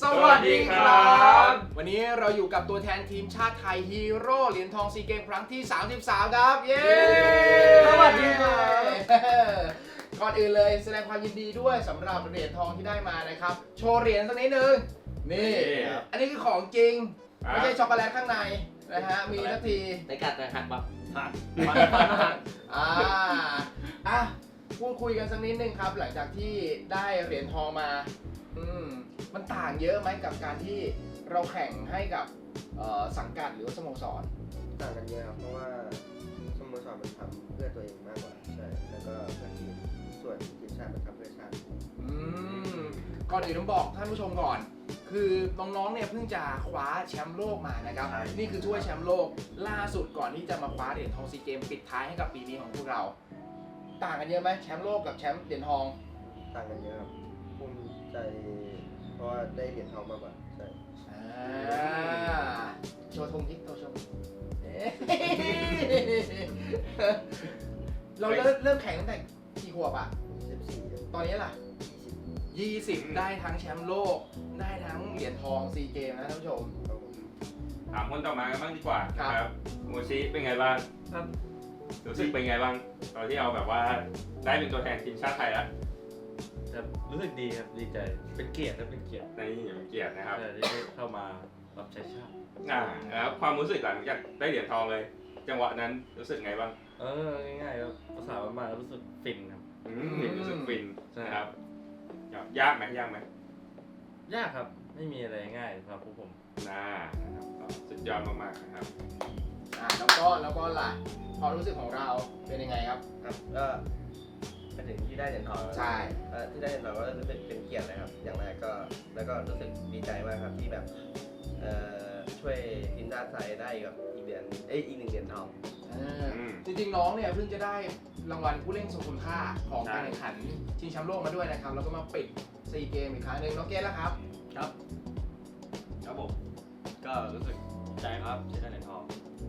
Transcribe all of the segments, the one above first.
สวัสดีครับ วันนี้เราอยู่กับตัวแทนทีมชาติไทยฮีโร่เหรียญทองซีเกมครั้งที่ 33 ครับ เย้ สวัสดีครับ ก่อนอื่นเลยแสดงความยินดีด้วยสำหรับเหรียญทองที่ได้มานะครับ โชว์เหรียญสักนิดนึง นี่ นี่ครับ อันนี้คือของจริงอะไม่ใช่ช็อกโกแลตข้างในนะฮะ มีทักทีในกัดแต่หักแบบผ่านอ่าอะพูดคุยกันสักนิดนึงครับ หลังจากที่ได้เหรียญทองมาอืมมัน ต่างเยอะไหมกับการที่เราแข่งให้กับเอ่อสังกัดหรือว่าสโมสร ต่างกันเยอะครับเพราะว่าสโมสรมันทำเพื่อตัวเองมากกว่าใช่แล้วก็เพื่อทีมส่วนทีมชาติมันทำเพื่อชาติอืมก่อนอื่นต้องบอกท่านผู้ชมก่อน คือน้องๆเนี่ยเพิ่งจะคว้าแชมป์โลกมานะครับใช่นี่คือถ้วยแชมป์โลกล่าสุดก่อนที่จะมาคว้าเหรียญทองซีเกมปิดท้ายให้กับปีนี้ของพวกเรา ต่างกันเยอะไหมแชมป์โลกกับแชมป์เหรียญทอง ต่างกันเยอะครับภูมิใจเพ ราะว่าได้เหรียญทองมากกว่าใช่อ่าโชว์ธงทิศโชว์ชมเอ๊ะเราเริ่มเริ่มแข่งตั้งแต่กี่ขวบอะ14ตอนนี้ล่ะ20 ได้ทั้งแชมป์โลก ได้ทั้งเหรียญทองซีเกมนะท่านผู้ชม ครับผมถามคนต่อมากันบ้างดีกว่าครับนะครับโมชิเป็นไงบ้างครับ รู้สึกเป็นไงบ้าง ตอนที่เอาแบบว่าได้เป็นตัวแทนทีมชาติไทยแล้ว ครับรู้สึกดีครับดีใจเป็นเกียรติครับเป็นเกียรติในนี่เป็นเกียรตินะครับเออที่ได้เข้ามารับใช้ชาติอ่าแล้วความรู้สึกหลังจากได้เหรียญทองเลย จังหวะนั้นรู้สึกไงบ้างเออง่ายๆครับภาษาบ้านๆก็รู้สึกฟินครับ อืมรู้สึกฟินใช่ นะครับครับยากไหมยากไหมยากครับไม่มีอะไรง่ายสำหรับพวกผม น่านะครับก็สุดยอดมากๆนะครับ อ่าแล้วก็แล้วก็ล่ะความรู้สึกของเราเป็นยังไงครับ ครับก็ ไปถึงที่ได้เหรียญทองแล้วใช่ เอ่อที่ได้เหรียญทองก็รู้สึกเป็นเกียรติเลยครับ อย่างแรกก็แล้วก็รู้สึกดีใจมากครับที่แบบเอ่อช่วยทีมชาติไทยได้กับอีกเหรียญเอ้ยอีกหนึ่งเหรียญทองอืมจริงๆน้องเนี่ยเพิ่งจะได้รางวัลผู้เล่นทรงคุณค่าของการใช่แข่งขันชิงแชมป์โลกมาด้วยนะครับ แล้วก็มาปิดซีเกมอีกครั้งหนึ่งน้องเกสแล้วครับ ครับผม ก็รู้สึกใจครับที่ได้เหรียญทอง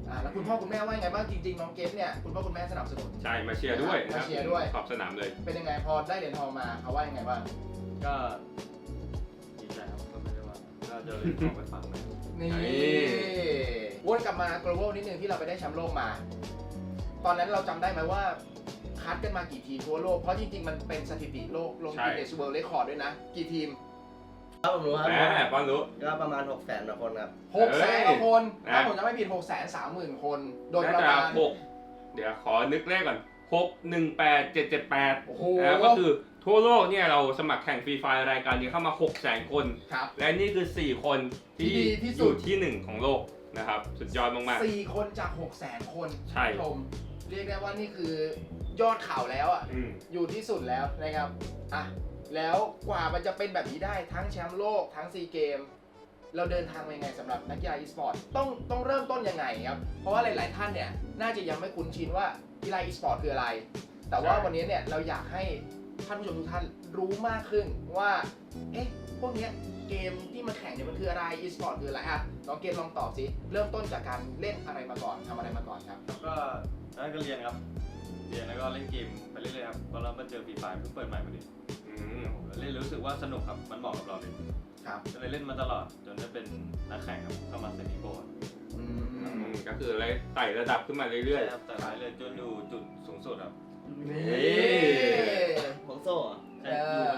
อ่าแล้วคุณพ่อคุณแม่ว่ายังไงบ้างจริงๆน้องเกสเนี่ยคุณพ่อคุณแม่สนับสนุน ใช่มาเชียร์ด้วยนะครัมาเชียร์ด้วย ขอบสนามเลย เป็นยังไงพอได้เหรียญทองมาเขาว่ายังไงบ้างก็ดีใจครับก็ไม่ได้ว่าก็จะเหรียญทองไปฝากแม่นี่นี่ วนกลับมา global นิดนึงที่เราไปได้แชมป์โลกมา ตอนนั้นเราจำได้ไหมว่า คัดกันมากี่ทีมทั่วโลก เพราะจริงๆ มันเป็นสถิติโลกลงใช่ กินเนสเวิลด์เรคคอร์ดด้วยนะ กี่ทีม ครับผมรู้ครับแหมป้อนรู้ ก็ประมาณ6 0 0 0 0 0กว่าคนครับ6แสนกว่าคนนะถ้าผมจะไม่ผิด6แสนสามหมื่นคน โดยปน่าระจะมาณหกเดี๋ยวขอนึกเลขก่อนหกหนึ่งแปดเจ็ดเจ็ดแปดโอ้โหนะก็คือทั่วโลกเนี่ยเราสมัครแข่งฟรีไฟรายการนี้เข้ามา6 0 0 0 0คน ครับ และนี่คือ 4 คนที่ที่ดีที่อสุดยู่ที่1ของโลกนะครับ สุดยอดมาก สี่คนจาก6แสนคนใช่ คุณผู้ชมเรียกได้ว่านี่คือยอดข่าวแล้วอะ ๆอืม อยู่ที่สุดแล้วนะครับ อะ แล้วกว่ามันจะเป็นแบบนี้ได้ทั้งแชมป์โลกทั้งซีเกม เราเดินทางมายังไงสำหรับนักกีฬาอีสปอร์ตต้องต้องเริ่มต้นยังไงครับ เพราะว่าหลาย ๆ ท่านเนี่ยน่าจะยังไม่คุ้นชินว่ากีฬาอีสปอร์ตคืออะไร แต่ว่าวันนี้เนี่ยเราอยากให้ท่านผู้ชมทุกท่านรู้มากขึ้นว่า เอ๊ะ พวกเนี้ยเกมที่มาแข่งเนี่ยมันคืออะไร อีสปอร์ตคืออะไรอะน้องเกมลองตอบสิ เริ่มต้นจากการเล่นอะไรมาก่อนทำอะไรมาก่อนครับ ก็นั่นก็เรียนครับ เรียนแล้วก็เล่นเกมไปเรื่อยๆครับตอนเรามาเจอฟรีไฟเพิ่งเปิดใหม่พอดีอืม เล่นรู้สึกว่าสนุกครับ มันเหมาะกับเราเลยครับก็เลยเล่นมาตลอด จนได้เป็นนักแข่งครับเข้ามาเซมิโปรครับอือืมมก็คืออะไรไต่ระดับขึ้นมาเรื่อยครับแต่ไปเลยจนอยู่จุดสูงสุดครับ นี่ของ โซ่เหรอใช่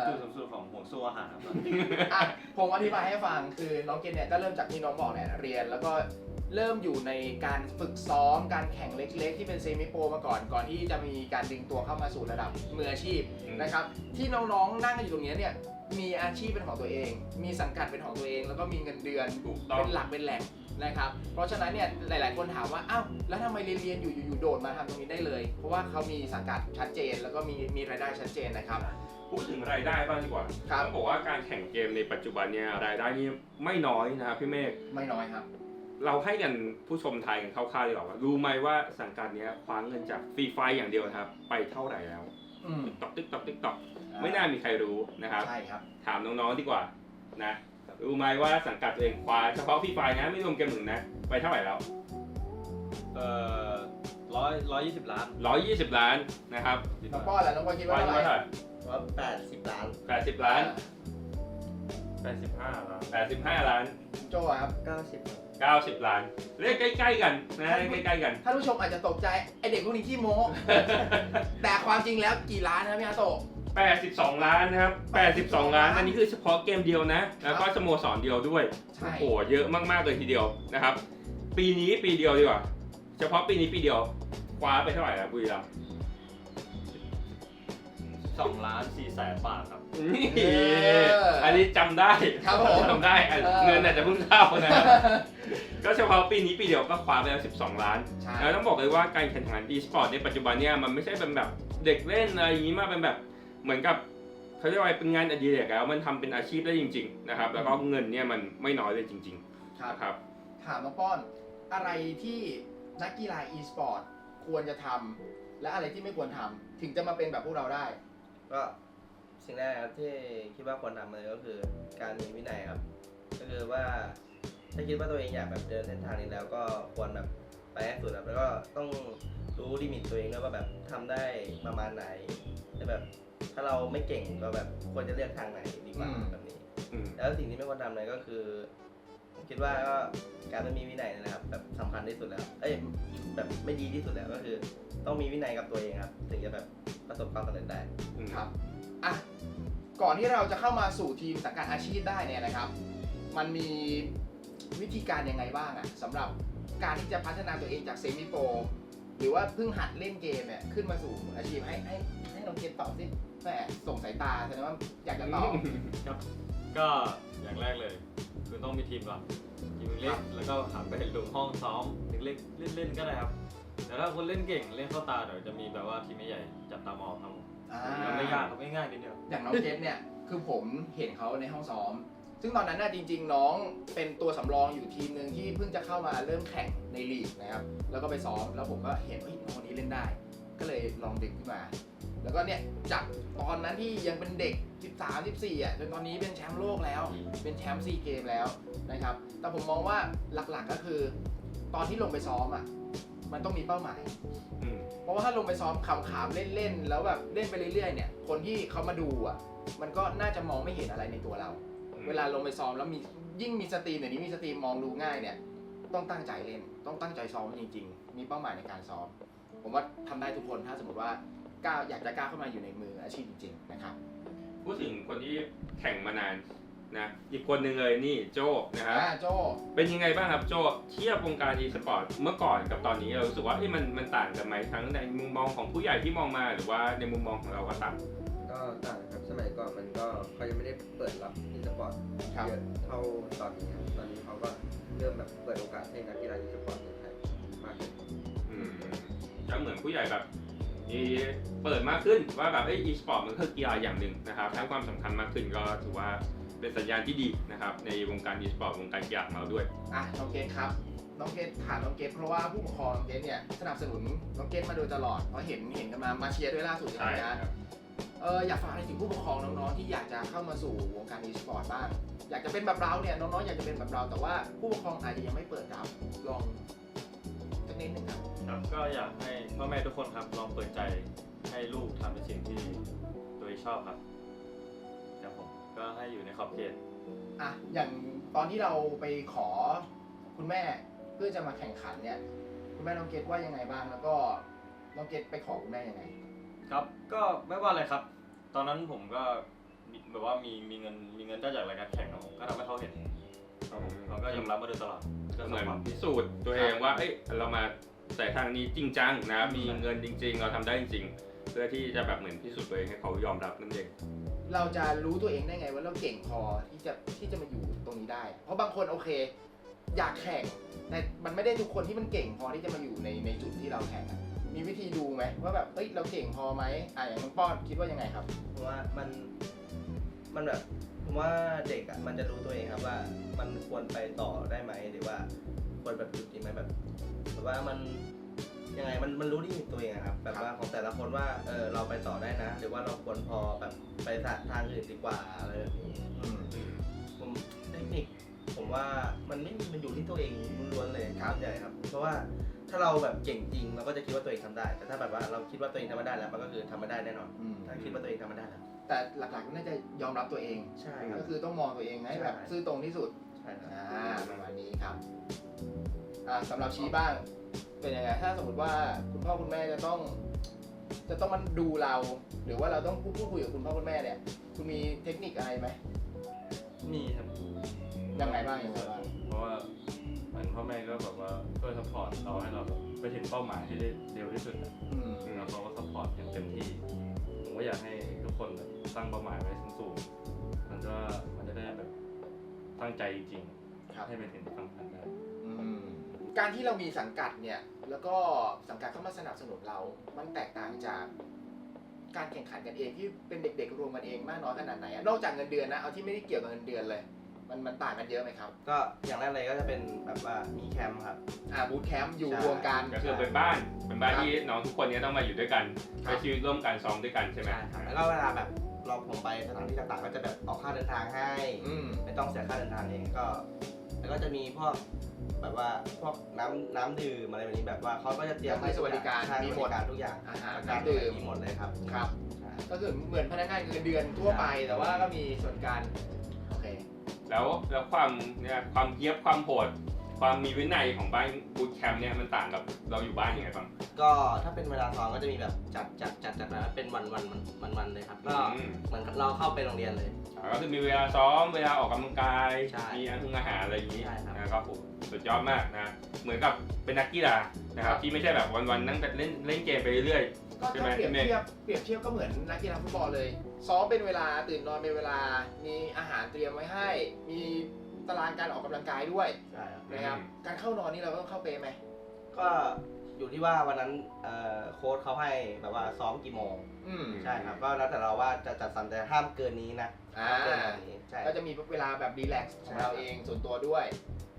อยู่จุดสูงสุดของห่วงโซ่อาหารครับอะผมอธิบายให้ฟังคือน้องเกณฑ์เนี่ยก็เริ่มจากที่น้องบอกเนี่ยเรียนแล้วก็เริ่มอยู่ในการฝึกซ้อมการแข่งเล็กๆ ที่เป็นเซมิโปรมาก่อนก่อนที่จะมีการดึงตัวเข้ามาสู่ระดับมืออาชีพนะครับ ที่น้องๆนั่งกันอยู่ตรงเนี้ยเนี่ย มีอาชีพเป็นของตัวเอง มีสังกัดเป็นของตัวเอง แล้วก็มีเงินเดือนถูกต้อง เป็นหลักเป็นแหล่งนะครับ เพราะฉะนั้นเนี่ยหลาย ๆ คนถามว่าอ้าวแล้วทำไมเรียนเรียนๆอยู่อยู่ๆโดดมาทำตรงนี้ได้เลย เพราะว่าเขามีสังกัดชัดเจน แล้วก็มีมีรายได้ชัดเจนนะครับ พูดถึงรายได้บ้างดีกว่าครับ ต้องบอกว่าการแข่งเกมในปัจจุบันเนี่ยรายได้นี่ไม่น้อยนะครับพี่เมฆ ไม่น้อยครับ เราให้กันผู้ชมไทยกันคร่าวๆดีกว่าว่ารู้ไหมว่าสังกัดเนี้ยคว้าเงินจากฟรีไฟอย่างเดียวนะครับ ไปเท่าไหร่แล้ว อืม ติ๊กต็อกติ๊กต็อกติ๊กต็อกไม่น่ามีใครรู้นะครับ ใช่ครับ ถามน้องๆดีกว่านะรู้ไหมว่าสังกัดตัวเองคว้าเฉพาะฟรีไฟนะไม่รวมเกมหนึ่งนะไปเท่าไหร่แล้วเอ่อร้อยร้อยยี่สิบล้าน120ล้านนะครับน้องป้อนแหละน้องป้อนคิดว่าว่าเท่าไหร่เท่าไหร่ว่า80ล้าน80ล้าน85ล้าน85ล้าน โจอะครับ90ครับ 90 ล้าน เลขใกล้ ๆ กันนะเลขใกล้ ๆ กัน ท่านผู้ชมอาจจะตกใจไอเด็กพวกนี้ขี้โม้ แต่ความจริงแล้วกี่ล้านนะครับพี่อาโตะ 82 ล้านนะครับ 82 ล้าน อันนี้คือเฉพาะเกมเดียวนะ แล้วก็สโมสรเดียวด้วย ใช่ โอ้โห เยอะมาก ๆ เลยทีเดียวนะครับ ปีนี้ปีเดียวดีกว่า เฉพาะปีนี้ปีเดียว คว้าไปเท่าไหร่แล้วบุรีรัมย์ 2 ล้าน4แสนบาทครับ นี่อันนี้จำได้ครับผมจำได้อะเออ เงินอาจจะเพิ่งเข้านะก็เฉพาะปีนี้ปีเดียวก็คว้าไปแล้ว 12 ล้าน ใช่ แล้วต้องบอกเลยว่าการแข่งขัน e-sport ในปัจจุบันเนี่ยมันไม่ใช่เป็นแบบเด็กเล่นอะไรอย่างนี้มาเป็นแบบเหมือนกับเขาเรียกว่าเป็นงานอดิเรกแล้วมันทำเป็นอาชีพได้จริง ๆ นะครับ แล้วก็เงินเนี่ยมันไม่น้อยเลยจริงครับๆนะครับ ถามน้องป้อนอะไรที่นักกีฬา e-sport ควรจะทำและอะไรที่ไม่ควรทำถึงจะมาเป็นแบบพวกเราได้ ก็สิ่งแรกครับที่คิดว่าควรทำเลยก็คือการมีวินัยครับ ก็คือว่าถ้าคิดว่าตัวเองอยากแบบเดินเส้นทางนี้แล้วก็ควรแบบไปให้สุดครับแล้วก็ต้องรู้ลิมิตตัวเองด้วยว่าแบบทำได้ประมาณไหนแต่แบบถ้าเราไม่เก่งก็แบบควรจะเลือกทางไหนดีกว่าอืมแบบนี้อืมแล้วสิ่งที่ไม่ควรทำเลยก็คือผม คิดว่าก็การไม่มีวินัยเนยนะครับ แบบสำคัญที่สุดแล้วเอ้ยแบบไม่ดีที่สุดแล้วก็คือ ต้องมีวินัยกับตัวเองครับ ถึงจะแบบประสบความสำเร็จได้อืมครับอะก่อนที่เราจะเข้ามาสู่ทีมสังกัดอาชีพได้เนี่ยนะครับ มันมีวิธีการยังไงบ้างอะสำหรับการที่จะพัฒนาตัวเองจากเซมิโปรหรือว่าเพิ่งหัดเล่นเกมเนี่ยขึ้นมาสู่อาชีพให้ให้ให้น้องเกตตอบสิแหมส่งสายตาแสดงว่าอยากจะตอบก็อย่างแรกเลย คือต้องมีทีมก่อนทีมเล็กๆแล้วก็หันไปลงห้องซ้อมเล็กๆเล่นๆก็ได้ครับ แต่ถ้าคนเล่นเก่งเล่นเข้าตาเดี๋ยวจะมีแบบว่าทีมใหญ่ๆจับตามองครับผมอ่ามันไม่ยากครับง่ายๆนิดเดียวอย่างน้องเกตเนี่ยคือผมเห็นเขาในห้องซ้อม ซึ่งตอนนั้นน่ะจริง ๆ น้องเป็นตัวสำรองอยู่ทีมหนึ่งที่เพิ่งจะเข้ามาเริ่มแข่งในลีกนะครับแล้วก็ไปซ้อมแล้วผมก็เห็นว่าน้องคนนี้เล่นได้ ก็เลยลองดึงขึ้นมา แล้วก็เนี่ยจากตอนนั้นที่ยังเป็นเด็ก 13 14อะจนตอนนี้เป็นแชมป์โลกแล้ว เป็นแชมป์ซีเกมแล้วนะครับ แต่ผมมองว่าหลักๆก็คือ ตอนที่ลงไปซ้อมอะมันต้องมีเป้าหมายอืมเพราะว่าถ้าลงไปซ้อมขำๆเล่นๆแล้วแบบเล่นไปเรื่อยๆเนี่ย คนที่เขามาดูอะ มันก็น่าจะมองไม่เห็นอะไรในตัวเรา เวลาลงไปซ้อมแล้วมียิ่งมีสตรีมเดี๋ยวนี้มีสตรีมมองดูง่ายเนี่ย ต้องตั้งใจเล่น ต้องตั้งใจซ้อมจริง ๆ มีเป้าหมายในการซ้อม ผมว่าทำได้ทุกคนถ้าสมมติว่าก้าวอยากจะก้าวเข้ามาอยู่ในมืออาชีพจริงๆนะครับ พูดถึงคนที่แข่งมานานนะอีกคนหนึ่งเลยนี่โจนะครับ อ่าโจ เป็นยังไงบ้างครับโจเทียบวงการ e-sport เมื่อก่อนกับตอนนี้เรารู้สึกว่าเอ้ยมันมันต่างกันไหมทั้งในมุมมองของผู้ใหญ่ที่มองมาหรือว่าในมุมมองของเราก็ต่างก็ต่างครับสมัยก่อนมันก็เขายังไม่ได้เปิดรับอีสปอร์ตครับ เยอะเท่าตอนนี้ครับตอนนี้เขาก็เริ่มแบบเปิดโอกาสให้นักกีฬาอีสปอร์ตในไทยมากขึ้นอืม จะเหมือนผู้ใหญ่แบบมีเปิดมากขึ้นว่าแบบเอ้ย e-sport มันคือกีฬาอย่างหนึ่งนะครับให้ความสำคัญมากขึ้นก็ถือว่าเป็นสัญญาณที่ดีนะครับในวงการ e-sport วงการกีฬาของเราด้วยอะน้องเกตครับน้องเกตถามน้องเกตเพราะว่าผู้ปกครองน้องเกตเนี่ยสนับสนุนน้องเกตมาโดยตลอดเพราะเห็นเห็นกันมามาเชียร์ด้วยล่าสุดใช่ไหมใช่นะครับเอออยากฝากอะไรถึงผู้ปกครองน้องๆที่อยากจะเข้ามาสู่วงการ e-sport บ้างอยากจะเป็นแบบเราเนี่ยน้องๆอยากจะเป็นแบบเราแต่ว่าผู้ปกครองอาจจะยังไม่เปิดรับลองสั กนิดหนึ่งครับ ครับก็อยากให้พ่อแม่ทุกคนครับลองเปิดใจให้ลูกทำในสิ่งที่ตัวเองชอบครับครับผมก็ให้อยู่ในขอบเขตอะอย่างตอนที่เราไปขอคุณแม่เพื่อจะมาแข่งขันเนี่ย คุณแม่น้องเกตว่ายังไงบ้างแล้วก็น้องเกตไปขอคุณแม่ยังไง ครับ ก็ไม่ว่าอะไรครับ ตอนนั้นผมก็มีแบบว่ามีมีเงินมีเงินได้จากรายการแข่งครับผมก็ทำให้เขาเห็น ครับผมเขาก็ยอมรับมาโดยตลอดก็เหมือนสำหรับพิสูจน์ตัวเองว่า เอ้ย เรามาสายทางนี้จริงจังนะ มีเงินจริง ๆ เราทำได้จริง ๆ เพื่อที่จะแบบเหมือนพิสูจน์ตัวเองให้เขายอมรับนั่นเอง เราจะรู้ตัวเองได้ไงว่าเราเก่งพอที่จะที่จะมาอยู่ตรงนี้ได้ เพราะบางคนโอเค อยากแข่ง แต่มันไม่ได้ทุกคนที่มันเก่งพอที่จะมาอยู่ในในจุดที่เราแข่งอะมีวิธีดูไหมว่าแบบเอ้ยเราเก่งพอไหมอะอย่างน้องป้อนคิดว่ายังไงครับ เพราะว่ามันมันแบบ ผมว่าเด็กอะมันจะรู้ตัวเองครับว่ามันควรไปต่อได้ไหมหรือว่าควรแบบหยุดดีไหมแบบแบบว่ามันยังไงมันมันรู้ลิมิตตัวเองอะครับแบบว่าของแต่ละคนว่าเออเราไปต่อได้นะ หรือว่าเราควรพอแบบไปทางอื่นดีกว่าอะไรแบบนี้ผมเทคนิคผมว่ามันไม่มีมันอยู่ที่ตัวเองล้วนๆเลยครับใหญ่ครับ เพราะว่า ถ้าเราแบบเก่งจริงเราก็จะคิดว่าตัวเองทำได้ แต่ถ้าแบบว่าเราคิดว่าตัวเองทำไม่ได้แล้วมันก็คือทำไม่ได้แน่นอน อืมถ้าคิดว่าตัวเองทำไม่ได้แล้วแต่หลักๆน่าจะยอมรับตัวเอง ใช่ครัก็บคือต้องมองตัวเองให้แบบใช่ ซื่อตรงที่สุด ใช่ครับ อ่าประมาณนี้ครับอ่าสำหรับชี้บ้างเป็นยังไงถ้าสมมติว่าคุณพ่อคุณแม่จะต้อง จะต้องมันดูเรา หรือว่าเราต้องพูดพูดคุยกับคุณพ่อคุณแม่เนี่ยคุณมีเทคนิคอะไรไหมมีครับยังไงบ้างยังไงบ้างเพราะว่าเหมื อนพ่อแม่ก็แบบว่าช่วยซัพพอร์ตเราให้เราแบบไปถึงเป้าหมายที่ได้เร็วที่สุดอะอืมแล้วเขาก็ซัพพอร์ตอย่างเต็มที่ ผมก็อยากให้ทุกคนแบบตั้งเป้าหมายไว้สูงๆมันจะมันจะได้แบบตั้งใจจริงครับๆให้ไปถึงฝั่งฝันได้ อืมการที่เรามีสังกัดเนี่ย แล้วก็สังกัดเข้ามาสนับสนุนเรา มันแตกต่างจาก การแข่งขันกันเองที่เป็นเด็กๆรวมกันเองมากน้อยขนาดไหนอะนอกจากเงินเดือนนะเอาที่ไม่ได้เกี่ยวกับเงินเดือนเลย มันมันต่างกันเยอะไหมครับ ก็อย่างแรกเลยก็จะเป็นแบบว่ามีแคมป์ครับ อ่าบูธแคมป์อยู่ใช่ รวมกัน ก็คือเป็นบ้านเป็นบ้านครับที่น้องทุกคนเนี้ต้องมาอยู่ด้วยกันครับ ใช้ชีวิตร่วมกันซ้อมด้วยกันใช่ไหมครับแล้วก็เวลาแบบเราผมไปสถานที่ต่างๆ ก็จะแบบออกค่าเดินทางให้ อืมไม่ต้องเสียค่าเดินทางเองก็ แล้วก็จะมีพวกแบบว่าพวกน้ำน้ำดื่มอะไรแบบนี้แบบว่าเขาก็จะเตรียมให้สวัสดิการใช่มีมีหหมมดดการทุกอย่างอาหารการน้ำดื่มมีหมดเลยครับ ครับใช่ก็คือเหมือนพนักงานเงินเดือนทั่วไป แต่ว่าก็มีส่วนกลารโอเค แล้วแล้วความเนี่ยความเยียบความโหด ความมีวินัยของบ้านบูตแคมป์เนี่ยมันต่างกับเราอยู่บ้านยังไงบ้าง ก็ถ้าเป็นเวลาซ้อมก็จะมีแบบจัดจัดจัดจัดมาเป็นวันวันวันวันวันเลยครับก็อืม เหมือนเราเข้าไปโรงเรียนเลย อ่าก็คือมีเวลาซ้อมเวลาออกกำลังกาย ใช่มีอาหารอาหารอะไรอย่างนี้ใช่ครับนะครับผมสุดยอดมากนะ เหมือนกับเป็นนักกีฬานะครับ ที่ไม่ใช่แบบวันๆนั่งแต่เล่นเล่นเกมไปเรื่อย ก็ใช่ถ้าไหมเปรียบพี่เมฆ เทียบเปรียบเทียบก็เหมือนนักกีฬาฟุตบอลเลย ซ้อมเป็นเวลาตื่นนอนเป็นเวลา มีอาหารเตรียมไว้ให้ มี ตารางการออกกำลังกายด้วยใช่ครับนะครับ การเข้านอนนี่เราก็ต้องเข้าเปรย์ไหมก็อยู่ที่ว่าวันนั้นเอ่อโค้ชเขาให้แบบว่าซ้อมกี่โมงอืม ใช่ครับก็แล้วแต่เราว่าจะจัดสรรแต่ห้ามเกินนี้นะอ่า ห้ามเกินแบบนี้ใช่ ก็จะมีเวลาแบบรีแลกซ์ของใช่เราเองส่วนตัวด้วย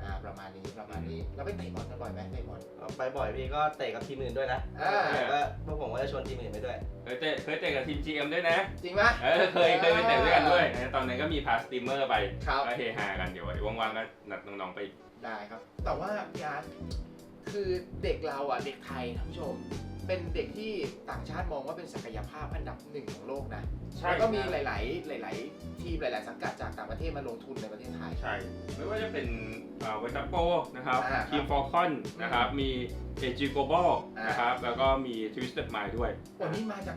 อ่าประมาณนี้ประมาณนี้เราไปเตะบอลกันบ่อยไหมเตะบอลก็ไปบ่อยพี่ก็เตะกับทีมอื่นด้วยนะอ่า แล้วก็พวกผมก็จะชวนทีมอื่นไปด้วยๆเคยเตะเคยเตะกับทีม GM ด้วยนะ จริงไหมเออเคยเคยไปเตะด้วยกันด้วยนะตอนนั้นก็มีพาสติมเมอร์ไปครับ ก็เฮฮากันเดี๋ยวไว้ว่างๆก็นัดน้องๆไป ได้ครับ แต่ว่าพี่อาร์ตคือเด็กเราอะ เด็กไทยท่านผู้ชม เป็นเด็กที่ต่างชาติมองว่าเป็นศักยภาพอันดับหนึ่งของโลกนะใช่แล้วก็มีครับ หลาย ๆ หลาย ๆ ทีมหลาย ๆ สังกัดจากต่างประเทศมาลงทุนในประเทศไทย ใช่ ไม่ว่าจะเป็นเวทัปโปนะครับอ่าครับทีมฟอลคอนนะครับ มีเอจิโกบอลอ่าน นะครับ แล้วก็มีทวิสเต็ดไมล์ด้วย วันนี้มาจาก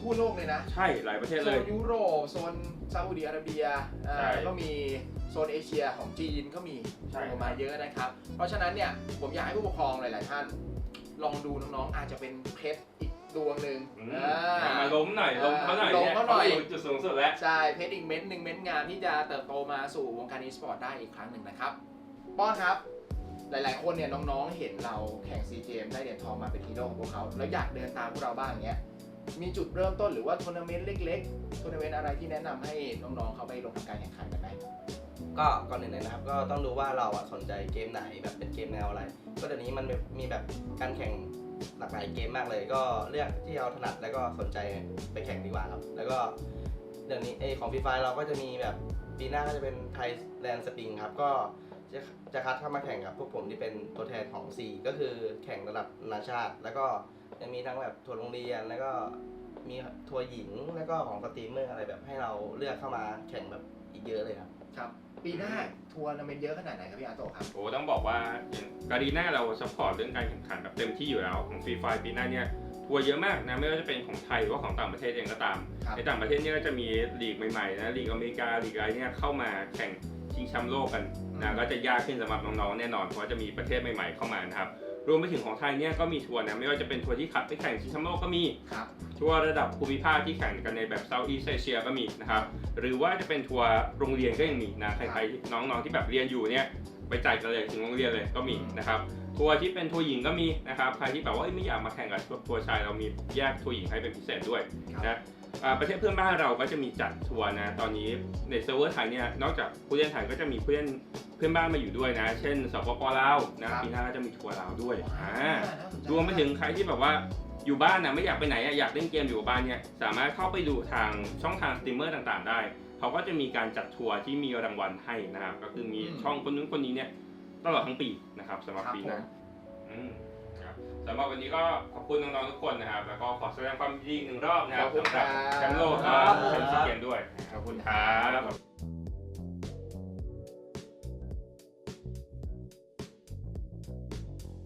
ทั่วโลกเลยนะ ใช่หลายประเทศโซเลย นยุโรป โซนซาอุดิอาระเบียอ่าใช่แล้วก็มีโซนเอเชียของจีนก็มีใช่ลงมาเยอะนะครับ เพราะฉะนั้นเนี่ยผมอยากให้ผู้ปกครองหลาย ๆ ท่าน ลองดูน้องๆอาจจะเป็นเพชรอีกดวงหนึ่งอืมอ่า มาล้มหน่อยล้มเขาหน่อยล้มเนี่ยเขาหน่อยอยู่จุดสูงสุดแล้ว ใช่ เพชรอีกเม็ดหนึ่งเม็ดงานที่จะเติบโตมาสู่วงการอีสปอร์ตได้อีกครั้งหนึ่งนะครับป้อนครับ หลายๆ คนเนี่ยน้องๆ เห็นเราแข่งซีเกมได้เหรียญทองมาเป็นฮีโร่ของพวกเขา แล้วอยากเดินตามพวกเราบ้างเงี้ย มีจุดเริ่มต้นหรือว่าทัวร์นาเมนต์เล็กๆทัวร์นาเมนต์อะไรที่แนะนำให้น้องๆ เขาไปลงทำการแข่งขันกันไหม ก็ก่อนอื่นเลยนะครับ ก็ต้องดูว่าเราอะสนใจเกมไหนแบบเป็นเกมแนวอะไร ก็เดี๋ยวนี้มันมีแบบการแข่งหลากหลายเกมมากเลย ก็เลือกที่เราถนัดแล้วก็สนใจไปแข่งดีกว่าครับ แล้วก็เดี๋ยวนี้เอของฟรีไฟเราก็จะมีแบบปีหน้าก็จะเป็นไทยแลนด์สปริงครับ ก็จะจะคัดเข้ามาแข่งกับพวกผมที่เป็นตัวแทนของ C ก็คือแข่งระดับนานาชาติ แล้วก็ยังมีทั้งแบบทัวร์โรงเรียนแล้วก็มีทัวร์หญิงแล้วก็ของสตรีมเมอร์อะไรแบบให้เราเลือกเข้ามาแข่งแบบอีกเยอะเลยครับ ครับ ปีหน้าทัวร์นาเมนต์เยอะขนาดไหนครับพี่อาโตะครับ โอ้ต้องบอกว่าอย่างการีน่าเราซัพพอร์ตเรื่องการแข่งขันแบบเต็มที่อยู่แล้วของฟรีไฟปีหน้าเนี่ยทัวร์เยอะมากนะไม่ว่าจะเป็นของไทยหรือว่าของต่างประเทศเองก็ตามครับในต่างประเทศเนี่ยก็จะมีลีกใหม่ๆนะลีกอเมริกาลีกอะไรเนี่ยเข้ามาแข่งชิงแชมป์โลกกันนะก็จะยากขึ้นสำหรับน้องๆแน่นอนเพราะว่าจะมีประเทศใหม่ๆเข้ามานะครับ รวมไปถึงของไทยเนี่ยก็มีทัวร์นะไม่ว่าจะเป็นทัวร์ที่ขับไปแข่งชิงแชมป์โลกก็มีครับทัวร์ระดับภูมิภาคที่แข่งกันในแบบเซาท์อีสเอเชียก็มีนะครับหรือว่าจะเป็นทัวร์โรงเรียนก็ยังมีนะใครๆน้องๆที่แบบเรียนอยู่เนี่ยไปจ่ายกันเลยถึงโรงเรียนเลยก็มีนะครับทัวร์ที่เป็นทัวร์หญิงก็มีนะครับใครที่แบบว่าเอ้ยไม่อยากมาแข่งกับทัวร์ชายเรามีแยกทัวร์หญิงให้เป็นพิเศษด้วยครับนะอ่า ประเทศเพื่อนบ้านเราก็จะมีจัดทัวร์นะ ตอนนี้ในเซิร์ฟเวอร์ไทยเนี่ยนอกจากผู้เล่นไทยก็จะมีผู้เล่นเพื่อนบ้านมาอยู่ด้วยนะ เช่นสปปลาวนะครับปีหน้าก็จะมีทัวร์ลาวด้วยอ่าน่าสนใจรวมไปถึงใครที่แบบว่าอยู่บ้านนะไม่อยากไปไหนอะอยากเล่นเกมอยู่กับบ้านเนี่ยสามารถเข้าไปดูทางช่องทางสตรีมเมอร์ต่างๆ ได้เขาก็จะมีการจัดทัวร์ที่มีรางวัลให้นะครับก็คือมีช่องคนนู้นคนนี้เนี่ยตลอดทั้งปีนะครับสำหรับครับปีผหน้ามอืมครับ สำหรับวันนี้ก็ขอบคุณน้องๆทุกคนนะครับ แล้วก็ขอแสดงความยินดีอีกหนึ่งรอบนะครับขอบคุณสำหรับครับแชมป์โลกครับแชมป์ซีเกมด้วย ขอบคุณครับ